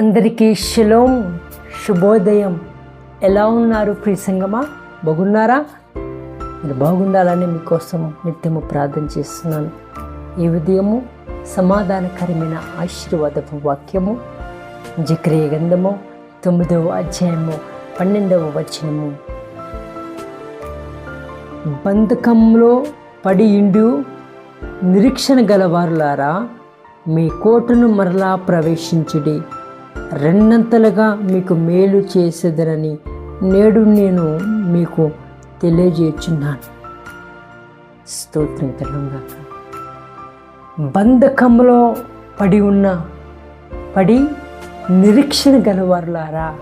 అందరికీ శిలోం శుభోదయం. ఎలా ఉన్నారు ప్రియసంగమా బాగున్నారా? మీరు బాగుండాలని మీకోసం నిత్యము ప్రార్థన చేస్తున్నాను. ఈ ఉదయము సమాధానకరమైన ఆశీర్వాదపు వాక్యము జక్రియ గంధము తొమ్మిదవ అధ్యాయము పన్నెండవ వచనము. బంధకంలో పడి ఇండు నిరీక్షణ గలవారులారా మీ కోటను మరలా ప్రవేశించుడి. రెండంతలుగా మీకు మేలు చేసేదనని నేడు నేను మీకు తెలియజేస్తున్నాను స్తోత్రం తెలంగాణ బంధకంలో పడి ఉన్న పడి నిరీక్షణ గలవారులారా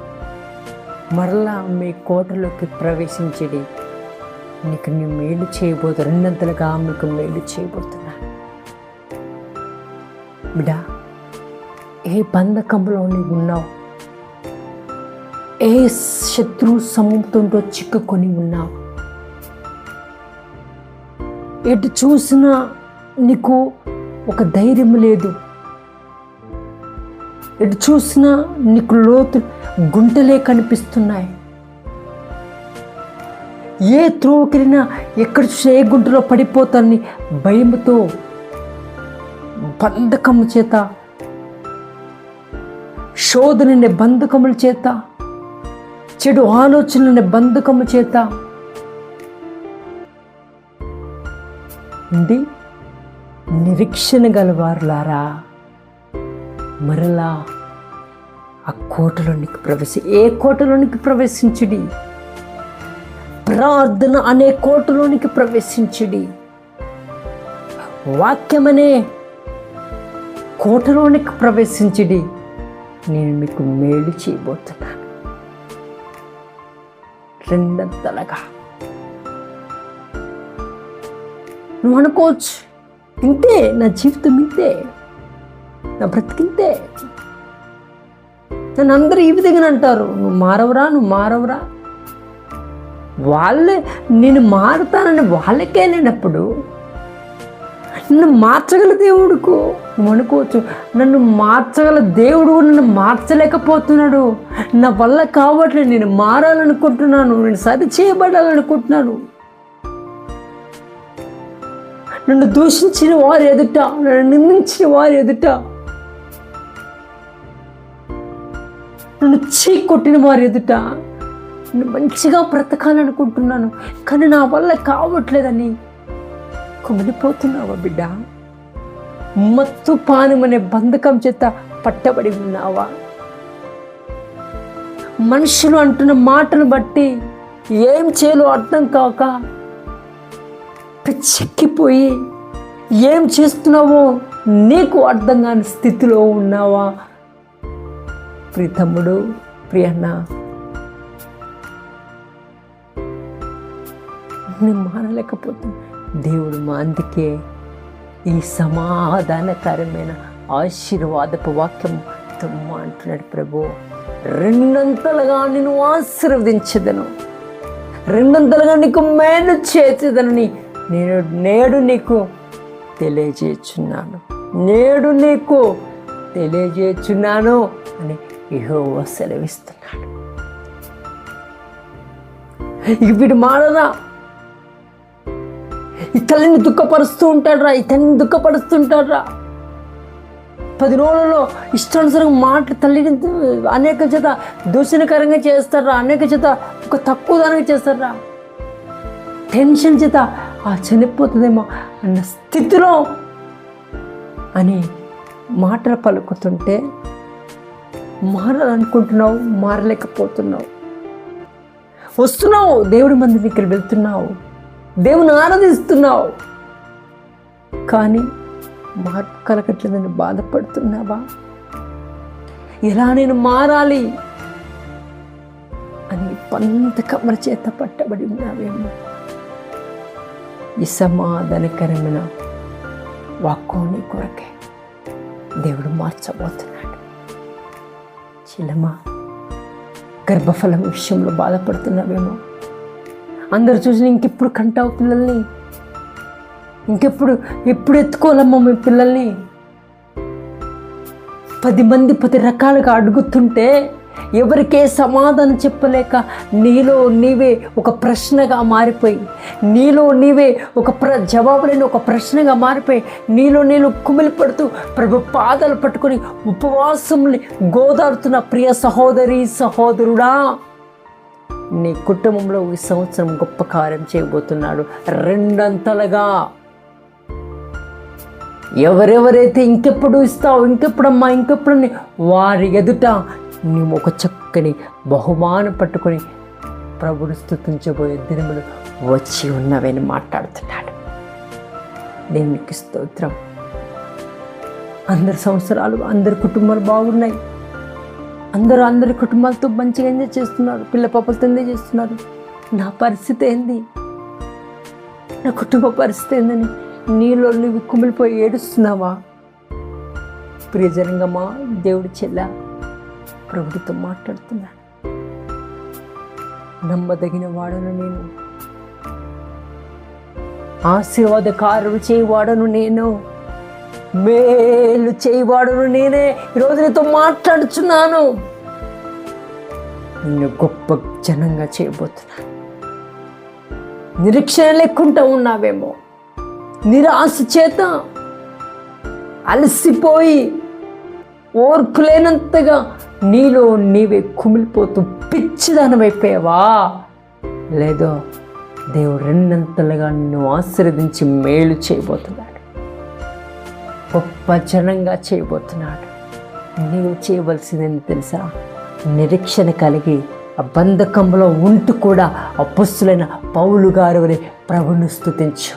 మరలా మీ కోటలోకి ప్రవేశించడి నీకు నేను మేలు చేయబోతు రెండంతలుగా మీకు మేలు చేయబోతున్నా బిడా ఏ బంధకంలో నీవు ఉన్నావు? ఏ శత్రు సమూహంతో చిక్కుకొని ఉన్నావు? ఎటు చూసినా నీకు ఒక ధైర్యం లేదు. ఎటు చూసినా నీకు లోతు గుంటలే కనిపిస్తున్నాయి. ఏ త్రోవకెళ్ళినా ఎక్కడ చూసినా ఏ గుంటలో పడిపోతానని భయంతో బంధకము చేత శోధన బంధకముల చేత చెడు ఆలోచనలని బంధకము చేత. ఉంది నిరీక్షణ గలవారులారా మరలా ఆ కోటలోనికి ప్రవేశ ఏ కోటలోనికి ప్రవేశించడి? ప్రార్థన అనే కోటలోనికి ప్రవేశించడి. వాక్యమనే కోటలోనికి ప్రవేశించడి. నేను మీకు మేలు చేయబోతున్నాను రెండంతలుగా. నువ్వు అనుకోవచ్చు ఇంతే నా జీవితం ఇంతే నా బ్రతికింతే నన్ను అందరూ ఈ విధంగా అంటారు నువ్వు మారవరా నువ్వు మారవరా. వాళ్ళే నేను మారుతానని వాళ్ళకే లేనప్పుడు నన్ను మార్చగల దేవుడుకు నువ్వు అనుకోవచ్చు నన్ను మార్చగల దేవుడు నన్ను మార్చలేకపోతున్నాడు. నా వల్ల కావట్లేదు నేను మారాలనుకుంటున్నాను నేను సరి చేయబడాలనుకుంటున్నాను. నన్ను దూషించిన వారు ఎదుట నన్ను నిందించిన వారు ఎదుట నన్ను చీ కొట్టిన వారు ఎదుట నేను మంచిగా బ్రతకాలనుకుంటున్నాను. కానీ నా వల్ల కావట్లేదని కుమిలిపోతున్నావా బిడ్డ? మత్తు పానం అనే బంధకం చేత పట్టబడి ఉన్నావా? మనుషులు అంటున్న మాటను బట్టి ఏం చేయాలో అర్థం కాక పిచ్చెక్కిపోయి ఏం చేస్తున్నావో నీకు అర్థం కాని స్థితిలో ఉన్నావా? ప్రియతమ్ముడు ప్రియన్న నేను మానలేకపోతున్నా. దేవుడు మా అందుకే ఈ సమాధానకరమైన ఆశీర్వాదపు వాక్యం తమ్మ అంటున్నాడు ప్రభు. రెండంతలుగా నేను ఆశీర్వదించదను. రెండంతలుగా నీకు మేలు చేసేదనని నేను నేడు నీకు తెలియజేస్తున్నాను. నేడు నీకు తెలియజేస్తున్నాను అని ఇహో సెలవిస్తున్నాడు. ఇక వీడు ఈ తల్లిని దుఃఖపరుస్తూ ఉంటాడురా ఈ తల్లిని దుఃఖపరుస్తుంటాడురా. పది రోజులలో ఇష్టానుసారం మాట తల్లిని అనేక చేత దూషణకరంగా చేస్తారా అనేక చేత ఒక తక్కువ దానిగా చేస్తారా టెన్షన్ చేత ఆ చనిపోతుందేమో అన్న స్థితిలో అని మాటలు పలుకుతుంటే మారాలనుకుంటున్నావు మారలేకపోతున్నావు. వస్తున్నావు దేవుడి మంది దగ్గర వెళ్తున్నావు. దేవుని ఆరాధిస్తున్నావు. కానీ మార్పు కలగట్లేదని బాధపడుతున్నావా? ఎలా నేను మారాలి? అని పంత కమర చేత పట్టబడి ఉన్నావేమో. ఈ సమాధానకరమైన వాక్కోని కొరకే దేవుడు మార్చబోతున్నాడు. చిలమా గర్భఫలం విషయంలో బాధపడుతున్నావేమో? అందరు చూసి ఇంకెప్పుడు కంటావు పిల్లల్ని? ఇంకెప్పుడు ఎప్పుడు ఎత్తుకోవాలమ్మా మీ పిల్లల్ని? పది మంది పది రకాలుగా అడుగుతుంటే ఎవరికే సమాధానం చెప్పలేక నీలో నీవే ఒక ప్రశ్నగా మారిపోయి నీలో నీవే ఒక ప్ర జవాబు లేని ఒక ప్రశ్నగా మారిపోయి నీలో నీళ్ళు కుమిలి పడుతూ ప్రభు పాదాలు పట్టుకొని ఉపవాసంని గోదారుతున్న ప్రియ సహోదరి సహోదరుడా. నీ కుటుంబంలో ఈ సంవత్సరం గొప్ప కార్యం చేయబోతున్నాడు. రెండంతలుగా. ఎవరెవరైతే ఇంకెప్పుడు ఇస్తావు ఇంకెప్పుడమ్మా ఇంకెప్పుడని వారి ఎదుట నీవు ఒక చక్కని బహుమానం పట్టుకొని ప్రభుడు స్థుతించబోయే దినములు వచ్చి ఉన్నవని మాట్లాడుతున్నాడు. దేవునికి స్తోత్రం. అందరి సంవత్సరాలు అందరి కుటుంబాలు బాగున్నాయి. అందరూ అందరి కుటుంబాలతో మంచిగా ఎంజాయ్ చేస్తున్నారు. పిల్ల పాపలతో ఎంజాయ్ చేస్తున్నారు. నా పరిస్థితి ఏంది? నా కుటుంబ పరిస్థితి ఏందని నీలో నువ్వు కుమిలిపోయి ఏడుస్తున్నావా? ప్రియజనంగమా దేవుడి చెల్ల ప్రభుడితో మాట్లాడుతున్నాను నమ్మదగిన వాడను నేను. ఆశీర్వాదకారులు చేయవాడను నేను. మేలు చేయవాడను నేనే. ఈరోజు నీతో మాట్లాడుచున్నాను. నిన్ను గొప్ప జనంగా చేయబోతున్నాను నిరీక్షణ లేకుండా ఉన్నావేమో. నిరాశ చేత అలసిపోయి ఓర్పులేనంతగా నీలో నీవే కుమిలిపోతూ పిచ్చిదానమైపోయావా లేదో దేవుడు రెండంతలుగా నిన్ను ఆశీర్వదించి మేలు చేయబోతున్నాడు. గొప్ప జనంగా చేయబోతున్నాడు. నీవు చేయవలసిందని తెలుసా? నిరీక్షణ కలిగి ఆ బంధకంలో ఉంటూ కూడా అపుస్తులైన పౌలు గారు వలె ప్రభుని స్థుతించు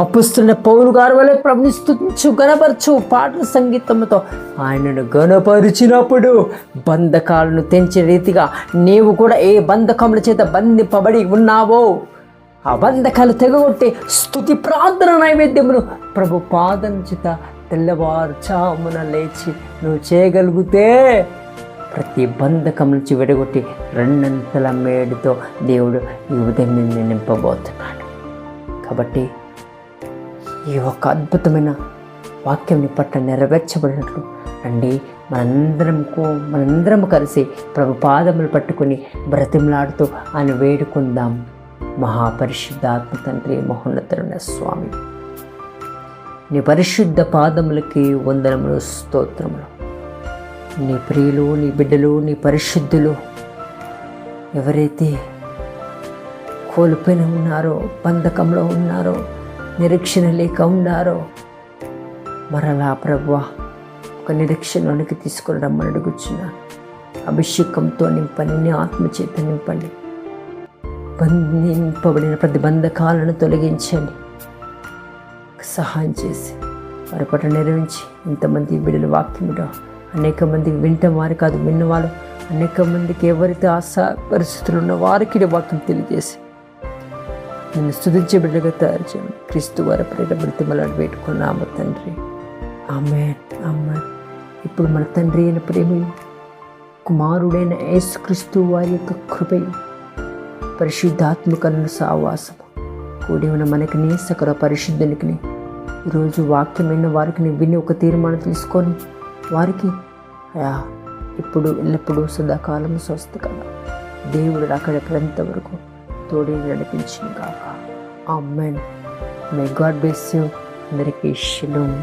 అపుస్తులైన పౌలు గారు వలె ప్రభుని స్థుతించు గణపరచు పాటల సంగీతంతో ఆయనను గణపరిచినప్పుడు బంధకాలను తెంచే రీతిగా నీవు కూడా ఏ బంధకముల చేత బంధింపబడి ఉన్నావో ఆ బంధకాలు తెగగొట్టి స్థుతి ప్రార్థన నైవేద్యమును ప్రభు పాదం చేత తెల్లవారుచామున లేచి నువ్వు చేయగలిగితే ప్రతి బంధకం నుంచి విడగొట్టి రెండంతల మేడుతో దేవుడు ఈ ఉదయం నిన్ను నింపబోతున్నాడు. కాబట్టి ఈ ఒక అద్భుతమైన వాక్యం పట్ల నెరవేర్చబడినట్లు రండి మనందరంకు మనందరం కలిసి ప్రభు పాదములు పట్టుకొని బ్రతిమలాడుతూ ఆయన వేడుకుందాం. మహాపరిశుద్ధాత్మ తండ్రి మహోన్నతరుణ స్వామి. నీ పరిశుద్ధ పాదములకి వందనములు స్తోత్రములు. నీ ప్రియులు నీ బిడ్డలు నీ పరిశుద్ధులు ఎవరైతే కోల్పోయిన ఉన్నారో బంధకంలో ఉన్నారో నిరీక్షణ లేక ఉన్నారో మరలా ప్రభు ఒక నిరీక్షణలోనికి తీసుకుని రమ్మని అడుగుచున్నాను. అభిషేకంతో నింపండి నీ ఆత్మచేత నింపండి. బంధింపబడిన ప్రతిబంధకాలను తొలగించండి. సహాయం చేసి వారి పట్ల నిర్వహించి ఇంతమంది బిడ్డలు వాక్యముట అనేక మంది వింటాం వారు కాదు విన్నవాళ్ళు అనేక మందికి ఎవరైతే ఆశ పరిస్థితులు ఉన్న వారికి వాక్యం తెలియజేసి నిన్ను స్థుతించే బిడ్డగా తయారు చేయండి క్రీస్తు వారి ప్రేట బ్రతిమలాడు పెట్టుకున్నాము తండ్రి. ఆమె అమ్మ ఇప్పుడు మన తండ్రి అయిన ప్రేమ కుమారుడైన యేసుక్రీస్తు వారి యొక్క కృపయు పరిశుద్ధాత్మకను సావాసము. కూడి ఉన్న మనకిని సకల పరిశుద్ధునికి ఈరోజు వాక్యమైన వారికి విని ఒక తీర్మానం తీసుకొని వారికి అయా ఇప్పుడు ఎల్లప్పుడూ సదాకాలం స్వస్థ కదా దేవుడు అక్కడెక్కడంత వరకు తోడే నడిపించింది కాక ఆ amen may God bless you అందరికీ షలోమ్